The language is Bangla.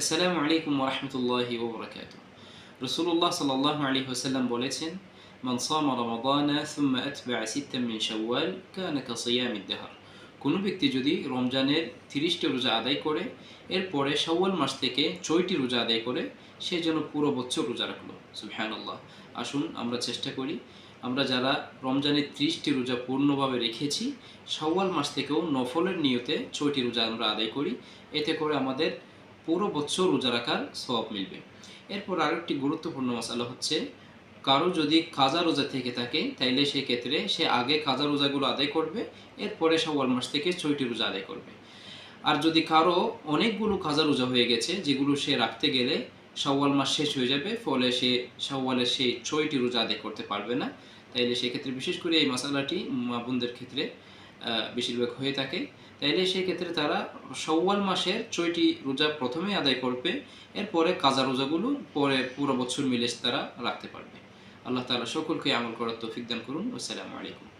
আসসালামু আলাইকুম ওবরাকাত রসুল্লাহ সাল্লাহ আলী হোসাল্লাম বলেছেন কোনো ব্যক্তি যদি রমজানের তিরিশটি রোজা আদায় করে, এরপরে সওয়াল মাস থেকে ছয়টি রোজা আদায় করে, সে যেন পুরো বছর রোজা রাখল। সুবহানাল্লাহ। আসুন আমরা চেষ্টা করি, আমরা যারা রমজানের ত্রিশটি রোজা পূর্ণভাবে রেখেছি, শাওয়াল মাস থেকেও নফলের নিয়তে ছয়টি রোজা আমরা আদায় করি। এতে করে আমাদের পুরো বছর রোজা রাখার সওয়াব মিলবে। এরপর আরেকটি গুরুত্বপূর্ণ মশালা হচ্ছে, কারও যদি কাজা রোজা থেকে থাকে, তাইলে সেক্ষেত্রে সে আগে কাজা রোজাগুলো আদায় করবে, এরপরে সওয়াল মাস থেকে ছয়টি রোজা আদায় করবে। আর যদি কারও অনেকগুলো কাজা রোজা হয়ে গেছে, যেগুলো সে রাখতে গেলে সওয়াল মাস শেষ হয়ে যাবে, ফলে সে শাওয়ালে সে ছয়টি রোজা আদায় করতে পারবে না, তাইলে সেক্ষেত্রে বিশেষ করে এই মশালাটি মা বোনদের ক্ষেত্রে বেশিরভাগ হয়ে থাকে। তাইলে সেই ক্ষেত্রে তারা সওয়াল মাসের ছয়টি রোজা প্রথমে আদায় করবে। এরপরে কাজা রোজাগুলো পরে পুরো বছর মিলে তারা রাখতে পারবে। আল্লাহ তালা সকলকে আমল করার তৌফিক দান করুন। আসসালামু আলাইকুম।